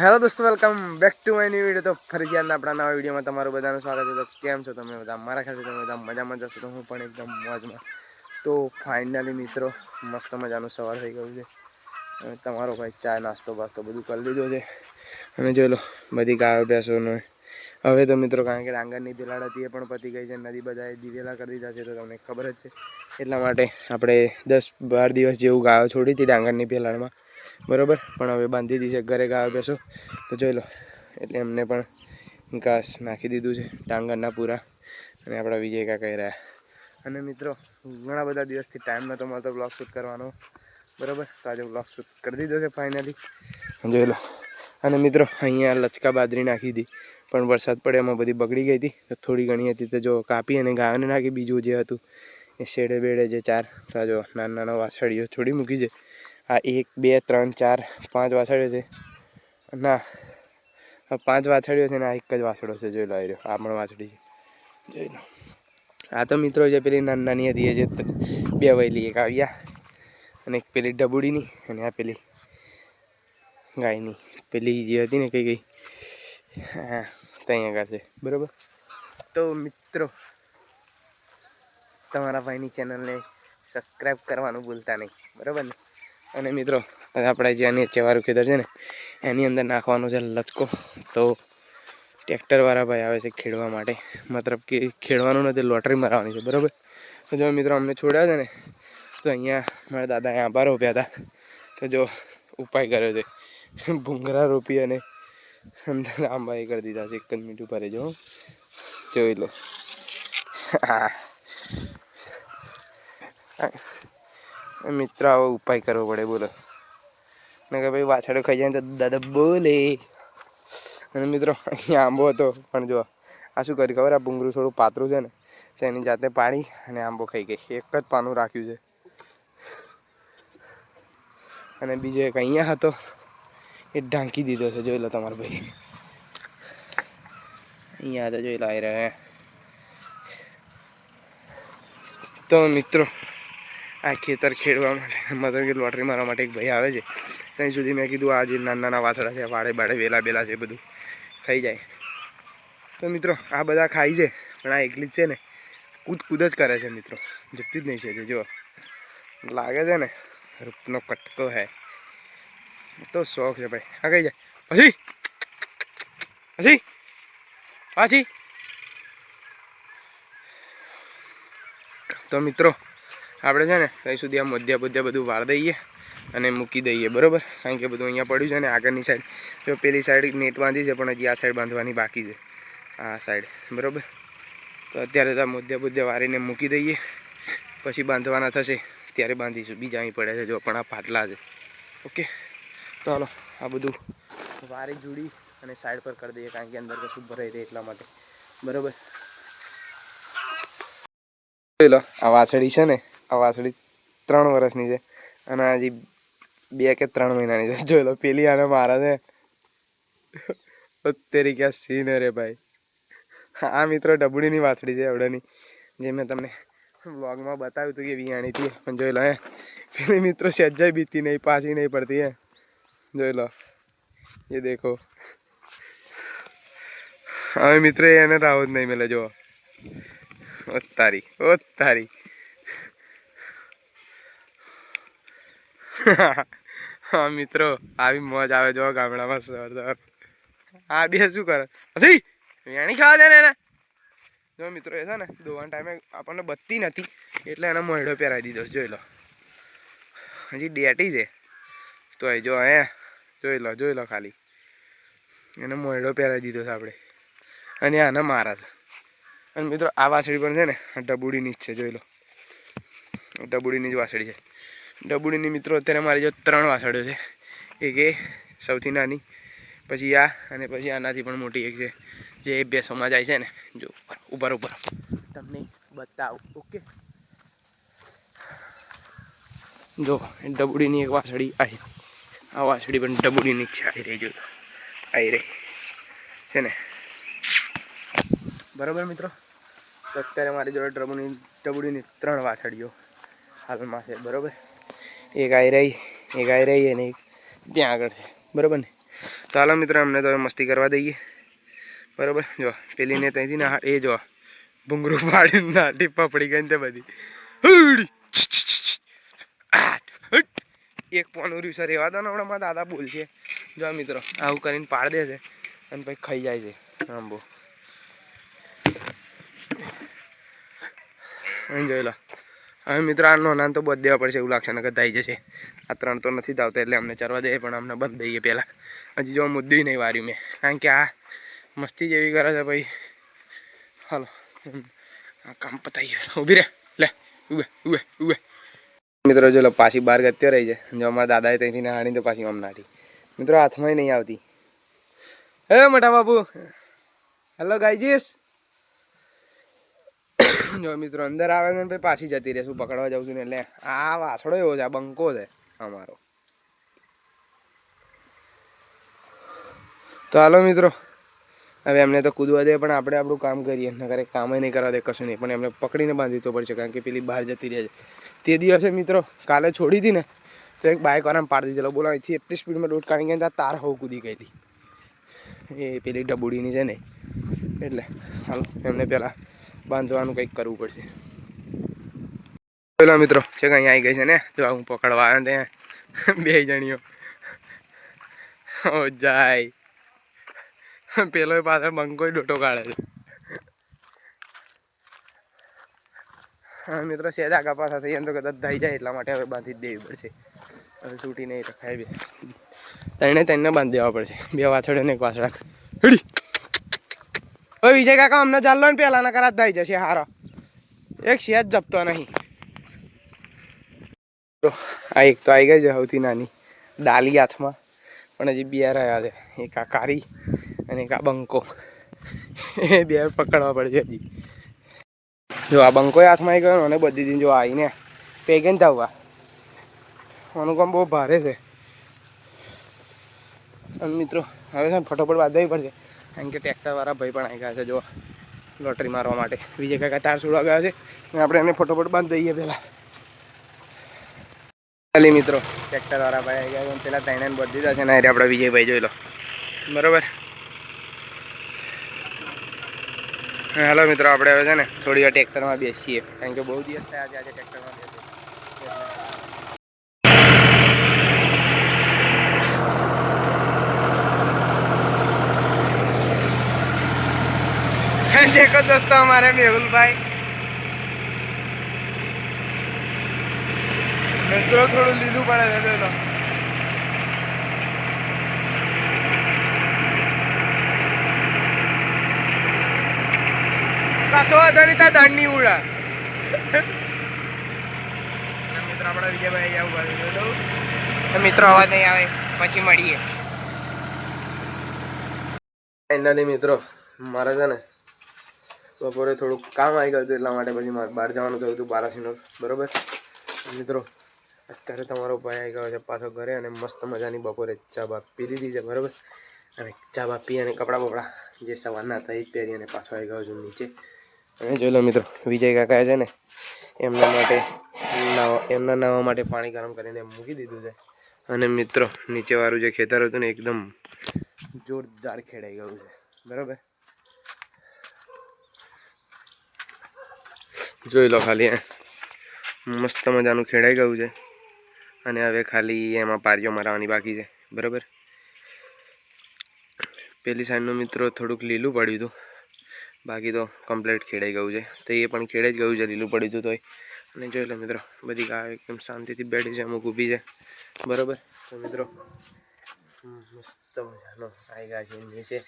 Hello દોસ્તો, welcome back to my new video. તો ફરી આપણા નવા વિડીયોમાં તમારું બધાનું સ્વાગત છે. તો કેમ છો તમે બધા? મારા ખાતે તમે બધા મજામાં જશો તો હું પણ એકદમ મોજમાં. તો ફાઇનલી મિત્રો, મસ્ત મજાનું સવાર થઈ ગયું છે. તમારો ભાઈ ચા, નાસ્તો, બાસ્તો બધું કરી લીધો છે. અને જોઈ લો, બધી ગાયો, ભેંસોનું. હવે તો મિત્રો, કારણ કે ડાંગરની દિલાડ હતી એ પણ પતી ગઈ છે. નદી બધાએ દીધેલા કરી દીધા છે, તો તમને ખબર જ છે. એટલા માટે આપણે દસ બાર દિવસ જેવું ગાયો છોડી હતી ડાંગરની પેલાળમાં બરોબર? પણ હવે બાંધી દીધી છે, ઘરે ગાયો બેસો. તો જોઈ લો, એટલે એમને પણ ઘાસ નાખી દીધું છે, ડાંગરના પૂરા. અને આપણા વિજય કાકા રહ્યા. અને મિત્રો, ઘણા બધા દિવસથી ટાઈમ નહોતો મળતો બ્લોગ શૂટ કરવાનો. બરાબર? તો આજે બ્લોગ શૂટ કરી દીધો છે ફાઇનલી જોઈ લો. અને મિત્રો, અહીંયા લચકા બાદરી નાખી હતી પણ વરસાદ પડે, એમાં બધી બગડી ગઈ હતી. તો થોડી ઘણી હતી, તો જો કાપી અને ગાયોને નાખી, બીજું જે હતું, એ શેડે બેડે જે ચાર. તો જો નાના નાના વાછળીઓ છોડી મૂકી છે. આ એક, બે, ત્રણ, ચાર, પાંચ વાછડીઓ છે. ના પાંચ વાછડીઓ છે ને આ એક જ વાછડો છે, જોઈ લો આવી રહ્યો, આ પણ વાછડી છે. જોઈ લો. આ તો મિત્રો જે પેલી નાની નાની હતી જે બે વહેલી એક આવ્યા અને એક પેલી ડબુડીની અને આ પેલી ગાયની. પેલી જે હતી ને કઈ ગઈ હા ત્યાં આગળ છે, બરાબર? તો મિત્રો, તમારા ભાઈની ચેનલને સબસ્ક્રાઈબ કરવાનું ભૂલતા નહીં, બરાબર ને? અને મિત્રો આપણે જે આની ચેવારું ખેતર છે ને, એની અંદર નાખવાનો છે લચકો. તો ટ્રેક્ટરવાળા ભાઈ આવે છે ખેડવા માટે. મતલબ કે ખેડવાનું નથી, લોટરી મારવાની છે, બરાબર? તો જો મિત્રો, અમને છોડ્યા છે ને, તો અહીંયા મારા દાદાએ આંબા રોપ્યા હતા. તો જો ઉપાય કર્યો છે. ભૂંગરા રોપી અને અંદર આંબા એ કરી દીધા છે. એક જ મીઠું ભરે જો જોઈ લો. હા. મિત્ર, આવો ઉપાય કરવો પડે, બોલો. ને કે ભાઈ વાછડો ખાઈ જાય તો દાદા બોલે. અને મિત્રો, અહીંયા આંબો હતો, પણ જો આ શું કર્યું ખબર? આ ભૂંગરું થોડું પાતળું છે ને, તો એની જાતે પાડી અને આંબો ખાઈ ગઈ. એક જ પાનું રાખ્યું છે. અને બીજો એક અહીંયા હતો, એ ઢાંકી દીધો છે. જોઈ લો તમારો ભાઈ. અહીંયા હતો જોઈ લો આવી રહ્યા તો મિત્રો આ ખેતર ખેડવા માટે, મતલબ કે લોટરી મારવા માટે એક ભાઈ આવે છે. ત્યાં સુધી મેં કીધું, આ જે નાના નાના વાછડા છે વાડે બાડે વેલા બેલા છે બધું, ખાઈ જાય. તો મિત્રો, આ બધા ખાઈ છે, પણ આ એકલી જ છે ને કૂદ કૂદ જ કરે છે મિત્રો. જપતી જ નહીં છે, જો લાગે છે ને, રૂપનો કટકો હે. તો શોખ છે ભાઈ. આ કઈ જાય પછી. પછી. પાછી. તો મિત્રો આપણે છે ને, ત્યાં સુધી આ મધ્ય બધ્યા બધું વાળ દઈએ અને મૂકી દઈએ, બરોબર? કારણ કે બધું અહીંયા પડ્યું છે ને, આગળની સાઈડ જો પેલી સાઈડ નેટ બાંધી છે, પણ હજી આ સાઈડ બાંધવાની બાકી છે, આ સાઈડ બરાબર? તો અત્યારે તો મધ્ય બુદ્ધ્ય વારીને મૂકી દઈએ, પછી બાંધવાના થશે, ત્યારે બાંધીશું, બીજા અહીં પડ્યા છે, જો પણ આ પાટલા છે, ઓકે? તો ચાલો આ બધું વારી જોડી અને સાઈડ પર કરી દઈએ, કારણ કે અંદર કશું ભરાઈ રહે એટલા માટે, બરોબર? આ વાછડી છે ને આ વાસળી ત્રણ વર્ષની છે. અને હજી બે કે ત્રણ મહિનાની છે. જોઈ લો, પેલી આને મારા છે. તેરી ક્યાં સીન રે ભાઈ. આ મિત્રો ડબુડીની વાછડી છે એવડાની જે મેં તમને વ્લોગમાં બતાવ્યું હતું કે વિયાણી હતી. પણ જોઈ લો હે, પેલી મિત્રો સહેજાઈ બીતી નહીં, પાછી નહીં પડતી હે. જોઈ લો, એ દેખો. હવે મિત્રો એને રાહુલ નહીં મળે જો ઓ તારી ઓ તારી. હા, મિત્રો, આવી મોજ આવે જો ગામડામાં સરદાર. આ બે શું કરે? હસી, વેણી ખાવા દે ને એને. જો મિત્રો, એ છે ને દોવાના ટાઈમે આપણને બત્તી નથી, એટલે એને મોઢો પહેરાવી દીધો, જોઈ લો. હજી ડેટી છે. તો એ જો હે જોઈ લો જોઈ લો ખાલી. એને મોઢો પહેરાવી દીધો છે આપણે. અને આને મારા છે. અને મિત્રો, આ વાસળી પણ છે ને ડબુડીની જ છે, જોઈ લો. ડબુડીની જ વાસળી છે. ડબુડીની મિત્રો અત્યારે મારી જો ત્રણ વાસળીઓ છે. એક એ સૌથી નાની, પછી આ અને પછી આનાથી પણ મોટી એક છે. જે એ બેસોમાં જાય છે ને, જો ઉપર ઉપર તમને બતાવું, ઓકે? જો ડબુડીની એક વાસળી આવી આ વાસળી પણ ડબુડીની છે આવી રહી, જો. આવી રહી. છે ને? બરાબર મિત્રો? તો અત્યારે મારી જોડે ડબુડી ડબુડીની ત્રણ વાછડીઓ હાલમાં છે, બરાબર? એક આવી રહી, એક આવી રહી અને એક ત્યાં આગળ છે. બરાબર ને? તો હાલો મિત્રો, અમને તો મસ્તી કરવા દઈએ. બરોબર? જો પેલીને ત્યાંથી ને એ જો, ભૂંગરું પાડીને ટીપા પડી ગઈ ને તે બધી. એક પોનું રહ્યું છે. એવા દો ને હમણાં, મારા દાદા બોલશે. જો આ મિત્રો, આવું કરીને પાડ દે છે અને પછી ખાઈ જાય છે. આંબો જોઈ લો. હવે મિત્રો, આનો નાન તો બંધ દેવા પડશે એવું લાગશે નગર થઈ જશે. આ ત્રણ તો નથી આવતા એટલે અમને ચરવા દે, પણ અમને બંધ દઈએ પહેલાં. હજી જો મુદ્દી નહીં વાર્યું મેં. કારણ કે આ મસ્તી જેવી કરે છે ભાઈ. હાલો. આ કામ ગયો. ઊભી રે. લે, ઉભે ઉભે ઉભે. મિત્રો, જો પાછી બહાર ગત્યો રહી છે. જો અમારા દાદાએ ત્યાંથી નાણી તો પાછી આમ નાટી મિત્રો હાથમાં નહીં આવતી. હે, મોટા બાપુ. Hello, guys. જો મિત્રો, અંદર આવે ને પછી પાછી જતી રહેશું, પકડવા જાઉં છું ને એટલે આ વાછડો એવો છે, આ બંકો છે અમારો. તો હાલો મિત્રો, હવે એમને તો કૂદવા દે, પણ આપણે આપણું કામ કરીએ. નકર એ કામ નહીં કરવા દે કશું નહીં. પણ એમને પકડીને બાંધવી તો પડશે, કારણ કે પેલી બહાર જતી રહે છે. તે દિવસે મિત્રો, કાલે છોડી હતી ને, તો એક બાઇક વાળાને પાડી દીધેલો. બોલો, અહીંથી એટલી સ્પીડમાં દોડ કાઢી ગયા તાર હોવ કૂદી ગઈ એ પેલી ડબુડીની છે ને, એટલે હાલો, એમને પહેલાં બાંધવાનું કંઈક કરવું પડશે. પેલા મિત્રો છે કે અહીંયા આવી ગઈ છે ને, જો હું પકડવા આવ્યો ત્યાં, બે જણીઓ. ઓ જાય. પેલો પાછળ બંકો ડોટો કાઢે છે. હા, મિત્રો આગા પાછા થઈ જાય તો કદાચ થઈ જાય એટલા માટે હવે બાંધી જ દેવી પડશે. હવે છૂટી નહીં રખાય બે. તને તેને બાંધી દેવા પડશે. બે વાછડે ને એક વાછડા હવે વિજય કાકા અમને ચાલો ને પેલા ના કરા થઈ જશે, હારો. એક શેજ જપતો નહીં. તો આ એક તો આવી ગઈ છે સૌથી નાની, ડાલી હાથમાં. પણ હજી બે રહ્યા છે. એક આ કારી અને એક આ બંકો. એ બે પકડવા પડશે હજી. જો, આ બંકો હાથમાં આવી ગયો અને બધી દિન જો આવીને પેગન થવા આનું કામ બહુ ભારે છે. અને મિત્રો, હવે છે ને ફટોફટ બાંધવી પડશે. કારણ કે ટ્રેક્ટરવાળા ભાઈ પણ આવી ગયા છે, જો લોટરી મારવા માટે. વિજય કાકા તાર છોડવા ગયા છે અને આપણે એને ફટોફટ બાંધ દઈએ પહેલાં. ચાલી મિત્રો, ટ્રેક્ટરવાળા ભાઈ આવી ગયા પેલા ત્રણે બધી દીધા છે, ને અરે આપણે વિજયભાઈ જોઈ લો. બરોબર? હેલો હાલો મિત્રો, આપણે હવે છે ને થોડી વાર ટ્રેક્ટરમાં બેસીએ, કારણ કે બહુ દિવસ થયા છે આજે ટ્રેક્ટરમાં બેસીએ देखो दोस्तों हमारे मेहुल भाई મિત્રો થોડું લીલું પડે છે તો કશો વાંધો નહીં તા દંડની ઉડા મિત્રો આપણા વિજયભાઈ અહીંયા ઉભા છે જોઈ લઉં. મિત્રો અવાજ નહીં આવે પછી મળીએ ફાઇનલી મિત્રો મારે છે ને બપોરે થોડુંક કામ આવી ગયું હતું એટલા માટે પછી મારે બહાર જવાનું થયું હતું બારાસીનો બરોબર? મિત્રો, અત્યારે તમારો ભાઈ આવી ગયો છે પાછો ઘરે અને મસ્ત મજાની બપોરે ચા બા પી લીધી છે, બરાબર? અને ચા બા પી અને કપડાં બપડા જે સવારના હતા એ પહેરી અને પાછો આવી ગયો છું નીચે. અને જોઈ લો મિત્રો, વિજય કાકા છે ને, એમના માટે એમના નાવા માટે પાણી ગરમ કરીને મૂકી દીધું છે. અને મિત્રો, નીચેવાળું જે ખેતર હતું ને, એકદમ જોરદાર ખેડાઈ ગયું છે. બરાબર? જોઈ લો ખાલી. મસ્ત મજાનું ખેડાઈ ગયું છે. અને હવે ખાલી એમાં પારીઓ મારવાની બાકી છે. બરાબર? પેલી સાઈડનું મિત્રો થોડુંક લીલું પડ્યું હતું. બાકી તો કમ્પ્લીટ ખેડાઈ ગયું છે. તો એ પણ ખેડાઈ જ ગયું છે, લીલું પડ્યું હતું તોય. અને જોઈ લો મિત્રો, બધી ગાય એકદમ શાંતિથી બેઠી છે, અમુક ઊભી છે. બરાબર? તો મિત્રો મસ્ત મજાનો આવી ગયા છે, નીચે.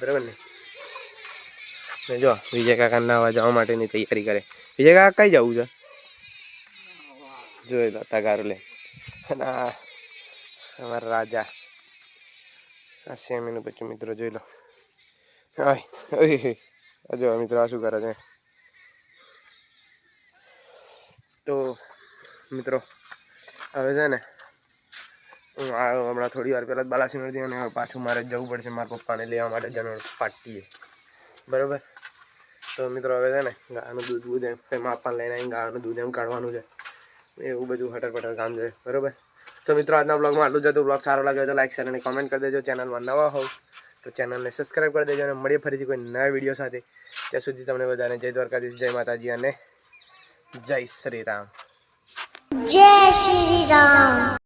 બરાબર ને? ને જો, વિજય કાકા નાવા જવા માટેની તૈયારી કરે. વિજય કાકા કઈ જવું છે? જોઈ લો, તગારો લે. અમારા રાજા. આ સેમીનું પછી મિત્રો જોઈ લો. જો મિત્રો આ શું કરે છે? તો મિત્રો, હવે છે ને, હું હમણાં થોડી વાર પહેલાં જ બાલાસિનોરથી અને પાછું મારે જવું પડશે. મારા પપ્પાને લેવા માટે જનરલ પાટીએ બરાબર? તો મિત્રો, હવે છે ને ગાયનું દૂધ બૂધ એમ કંઈ માપા લઈને આવીને ગાયનું દૂધ એમ કાઢવાનું છે. એવું બધું હટર પટર કામ છે, બરાબર? તો મિત્રો, આજના બ્લોગમાં આટલું જ હતું. બ્લોગ સારો લાગ્યો તો લાઈક શેર અને કોમેન્ટ કરી દેજો. ચેનલમાં નવા હોવ તો ચેનલને સબસ્ક્રાઈબ કરી દેજો અને મળીએ ફરીથી કોઈ નવા વીડિયો સાથે. ત્યાં સુધી તમને બધાને જય દ્વારકાધીશ, જય માતાજી અને જય શ્રી રામ. જય શ્રી રામ.